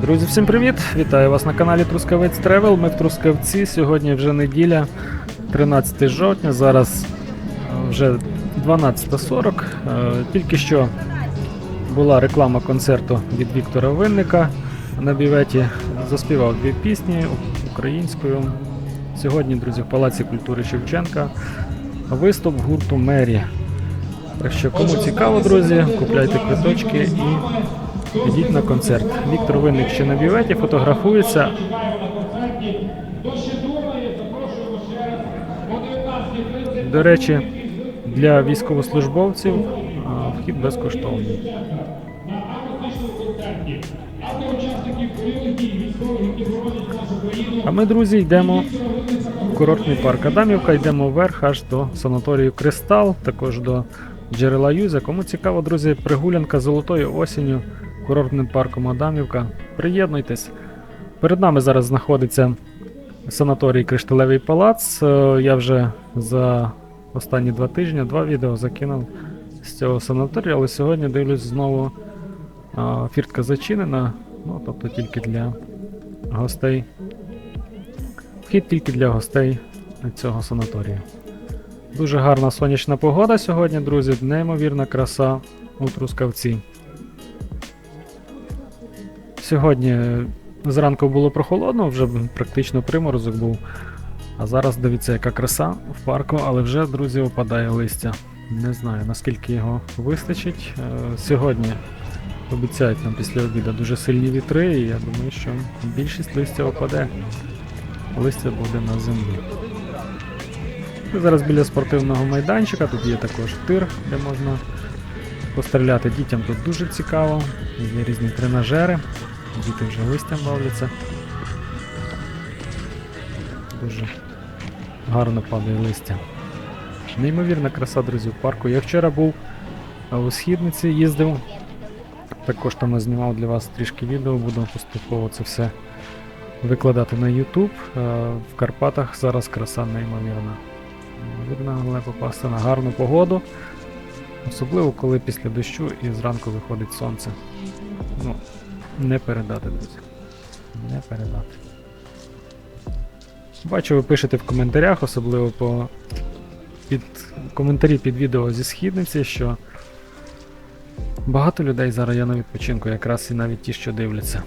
Друзі, всім привіт! Вітаю вас на каналі Трускавець Тревел. Ми в Трускавці. Сьогодні вже неділя, 13 жовтня. Зараз е, вже 12.40. Е, Тільки що була реклама концерту від Віктора Винника на біветі. Заспівав дві пісні українською. Сьогодні, друзі, в Палаці культури Шевченка виступ гурту Мері. Так що, кому цікаво, друзі, купляйте квиточки і йдіть на концерт. Віктор Винник ще на біветі фотографується. До речі, для військовослужбовців вхід безкоштовний. А ми, друзі, йдемо в курортний парк Адамівка, йдемо вверх аж до санаторію Кристал, також до джерела Юза. Кому цікаво, друзі, прогулянка золотою осінню курортним парком Адамівка. Приєднуйтесь. Перед нами зараз знаходиться санаторій Кришталевий палац. Е, Я вже за останні два тижні два відео закинув з цього санаторію, але сьогодні дивлюсь знову фіртка зачинена, ну тобто тільки для гостей. Вхід тільки для гостей цього санаторію. Дуже гарна сонячна погода сьогодні, друзі, неймовірна краса у Трускавці. Сьогодні зранку було прохолодно, вже практично приморозок був. А зараз дивіться, яка краса в парку, але вже, друзі, опадає листя. Не знаю, наскільки його вистачить. Е, Сьогодні обіцяють нам після обіду дуже сильні вітри, і я думаю, що більшість листя опаде. Листя буде на землі. Зараз біля спортивного майданчика, тут є також тир, де можна постріляти. Дітям тут дуже цікаво. Є різні тренажери. Діти вже листям бавляться. Дуже гарно падає листя. Неймовірна краса, друзі, в парку. Я вчора був у східниці, їздив. Також там знімав для вас трішки відео, буду поступово це все викладати на YouTube. В Карпатах зараз краса неймовірна. Неймовірно, але попасти на гарну погоду. Особливо, коли після дощу і зранку виходить сонце. Ну, не передати, друзі. Не передати. Бачу, ви пишете в коментарях, особливо по під коментарі під відео зі східниці, що багато людей зараз є на відпочинку, якраз і навіть ті, що дивляться.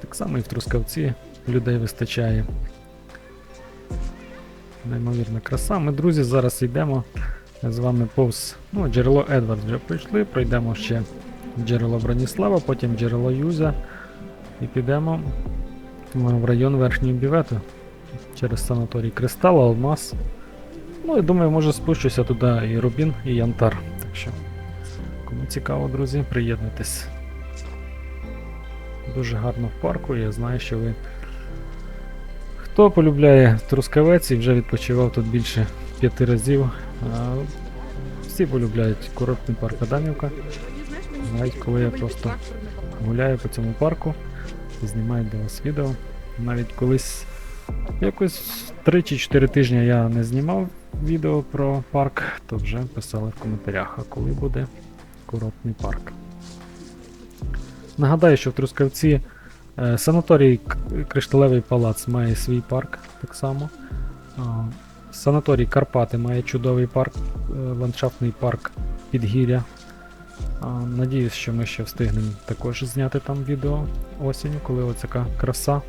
Так само і в Трускавці людей вистачає. Неймовірна краса. Ми, друзі, зараз йдемо з вами повз ну, джерело Едвард вже пройшли, пройдемо ще джерело Броніслава, потім джерело Юза і підемо в район верхньої бівету через санаторій Кристал, Алмаз. Ну і думаю, може спущуся туди і Рубін, і Янтар. Так що, кому цікаво, друзі, приєднуйтесь. Дуже гарно в парку, я знаю, що ви. Хто полюбляє Трускавець і вже відпочивав тут більше п'яти разів. Всі полюбляють курортний парк Адамівка. Навіть коли я просто гуляю по цьому парку, і знімаю для вас відео. Навіть колись якось 3 чи 4 тижні я не знімав відео про парк, то вже писали в коментарях, а коли буде курортний парк. Нагадаю, що в Трускавці е, санаторій Кришталевий палац має свій парк так само. Санаторій Карпати має чудовий парк, е, ландшафтний парк Підгір'я. Надіюсь, що ми ще встигнемо також зняти там відео осінню, коли ось краса.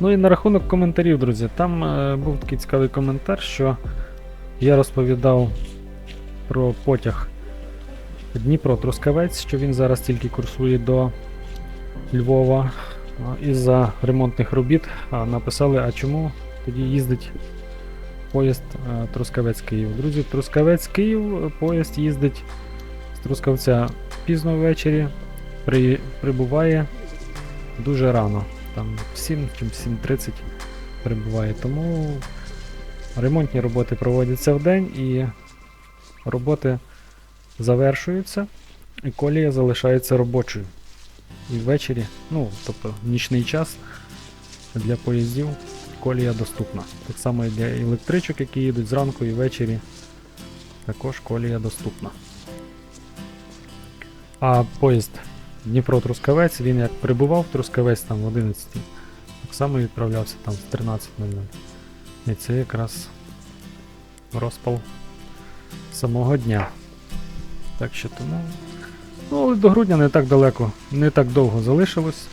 Ну і на рахунок коментарів, друзі. Там е, був такий цікавий коментар, що я розповідав про потяг Дніпро-Трускавець, що він зараз тільки курсує до Львова із-за ремонтних робіт. Написали, а чому тоді їздить поїзд е, Трускавець-Київ. Друзі, Трускавець-Київ е, поїзд їздить з Трускавця пізно ввечері, при, прибуває дуже рано. Там в 7 чи 7.30 прибуває. Тому ремонтні роботи проводяться в день і роботи завершуються, і колія залишається робочою. І ввечері, ну, тобто в нічний час для поїздів колія доступна. Так само і для електричок, які їдуть зранку і ввечері, також колія доступна. А поїзд Дніпро Трускавець, він як прибував в Трускавець там в 11 так само відправлявся там в 13.00. І це якраз розпал самого дня. Так що тому. Ну, до грудня не так далеко, не так довго залишилось,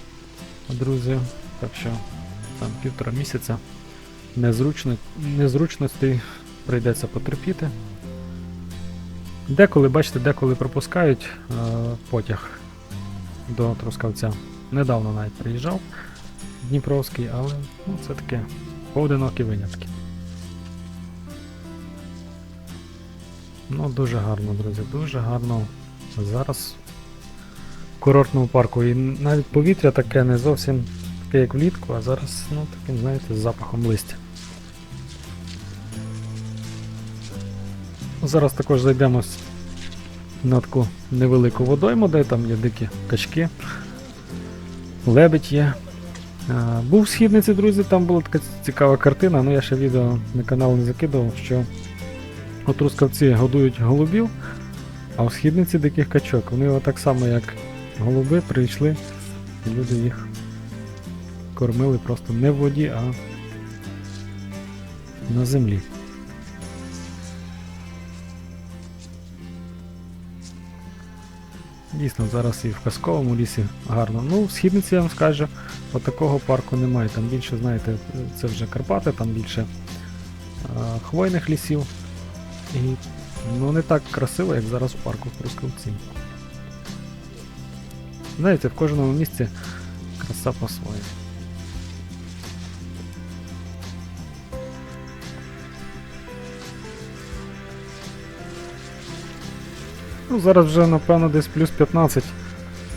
друзі. Так що там півтора місяця незручно, незручностей прийдеться потерпіти. Деколи, бачите, деколи пропускають е, потяг до Трускавця. Недавно навіть приїжджав Дніпровський, але ну, це таке поодинокі винятки. Ну, дуже гарно, друзі, дуже гарно. Зараз в курортному парку. І навіть повітря таке не зовсім таке, як влітку, а зараз, ну, таким, знаєте, з запахом листя. Зараз також зайдемо на таку невелику водойму, де там є дикі качки. Лебедь є. Був в східниці, друзі, там була така цікава картина, ну я ще відео на канал не закидував, що от рускавці годують голубів, а в східниці диких качок. Вони отак само, як голуби, прийшли, і люди їх кормили просто не в воді, а на землі. Дійсно, зараз і в казковому лісі гарно. Ну, в східниці я вам скажу, от такого парку немає. Там більше, знаєте, це вже Карпати, там більше а, хвойних лісів. І ну, не так красиво, як зараз в парку в Трускавці. Знаєте, в кожному місці краса по-своєму. Ну, зараз вже, напевно, десь плюс 15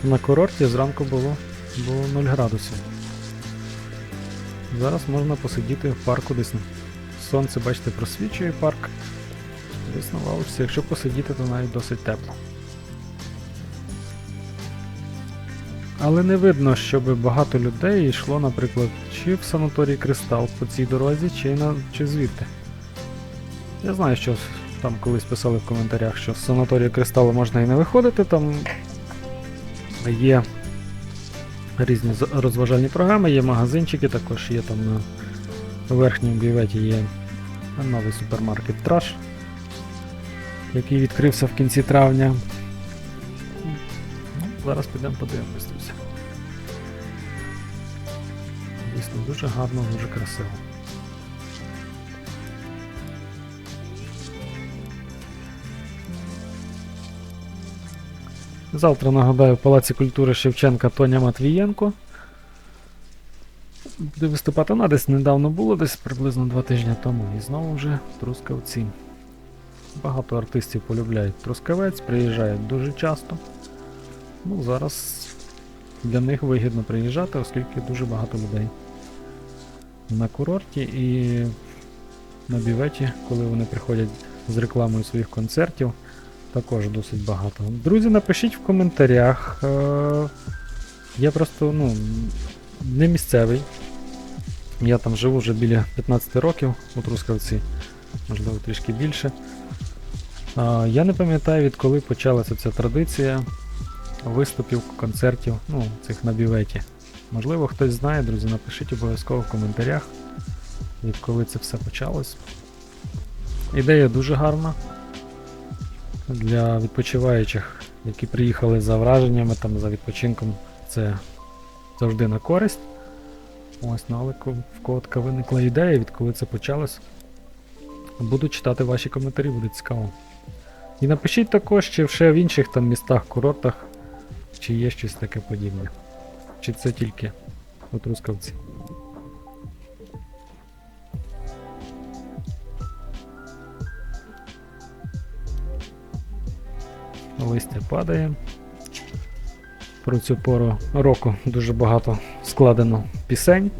на курорті, зранку було, було 0 градусів. Зараз можна посидіти в парку десь. Сонце, бачите, просвічує парк. Десь на лавочці, якщо посидіти, то навіть досить тепло. Але не видно, щоб багато людей йшло, наприклад, чи в санаторій Кристал по цій дорозі, чи, на, чи звідти. Я знаю, що там колись писали в коментарях, що з санаторію Кристалу можна і не виходити, там є різні розважальні програми, є магазинчики, також є там на верхньому бюветі є новий супермаркет Траш, який відкрився в кінці травня. Ну, зараз підемо подивимось. Дійсно, дуже гарно, дуже красиво. Завтра нагадаю в Палаці культури Шевченка Тоня Матвієнко. Буде виступати вона десь недавно було, десь приблизно два тижні тому. І знову вже Трускавці. Багато артистів полюбляють Трускавець, приїжджають дуже часто. Ну, зараз для них вигідно приїжджати, оскільки дуже багато людей на курорті і на біветі, коли вони приходять з рекламою своїх концертів. Також досить багато. Друзі, напишіть в коментарях. Е, я просто ну, не місцевий. Я там живу вже біля 15 років у Трускавці, можливо, трішки більше. Е, я не пам'ятаю, відколи почалася ця традиція виступів, концертів, ну, цих на біветі. Можливо, хтось знає, друзі, напишіть обов'язково в коментарях, відколи це все почалось. Ідея дуже гарна для відпочиваючих, які приїхали за враженнями, там, за відпочинком, це завжди на користь. Ось, ну але в кого виникла ідея, відколи це почалось. Буду читати ваші коментарі, буде цікаво. І напишіть також, чи ще в інших там містах, курортах, чи є щось таке подібне. Чи це тільки у Трускавці. Листя падає. Про цю пору року дуже багато складено пісень.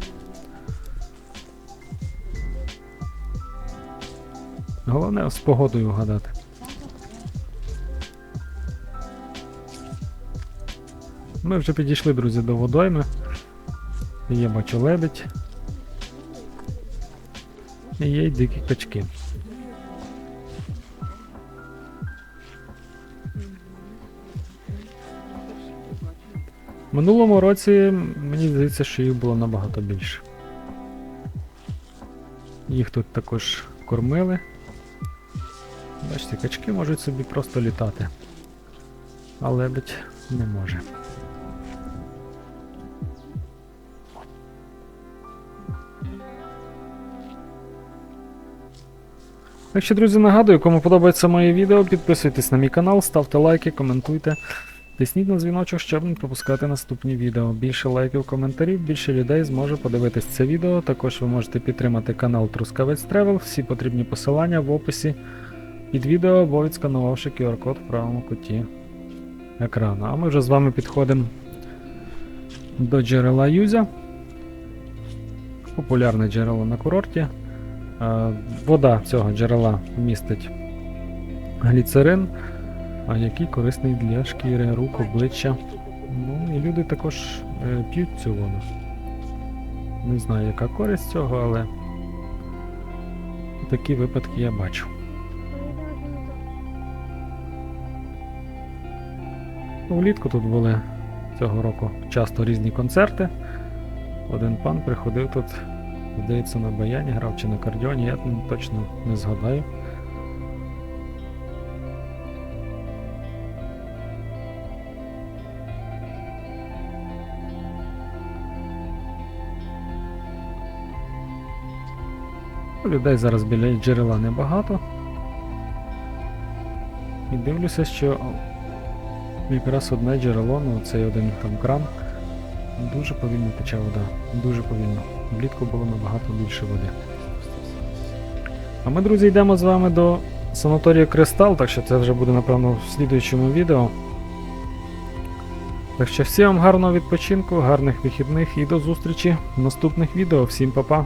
Головне з погодою вгадати. Ми вже підійшли, друзі, до водойми. Є бачу лебедь. І є й дикі качки. Минулому році мені здається, що їх було набагато більше. Їх тут також кормили. Бачите, качки можуть собі просто літати. А лебедь не може. Так друзі, нагадую, кому подобається моє відео, підписуйтесь на мій канал, ставте лайки, коментуйте. Тисніть на дзвіночок, щоб не пропускати наступні відео. Більше лайків, коментарів, більше людей зможе подивитись це відео. Також ви можете підтримати канал Трускавець Тревел. Всі потрібні посилання в описі під відео або відсканувавши QR-код в правому куті екрану. А ми вже з вами підходимо до джерела Юзя. Популярне джерело на курорті. Е, Вода цього джерела містить гліцерин, а який корисний для шкіри, рук, обличчя. Ну і люди також е, п'ють цю воду. Не знаю, яка користь цього, але такі випадки я бачу. Влітку тут були цього року часто різні концерти. Один пан приходив тут, здається, на баяні грав чи на кардіоні, я точно не згадаю. Людей зараз біля джерела небагато. І дивлюся, що якраз одне джерело, ну цей один там кран, дуже повільно тече вода. Дуже повільно. Влітку було набагато більше води. А ми, друзі, йдемо з вами до санаторію Кристал, так що це вже буде, напевно, в слідуючому відео. Так що всім вам гарного відпочинку, гарних вихідних і до зустрічі в наступних відео. Всім па-па!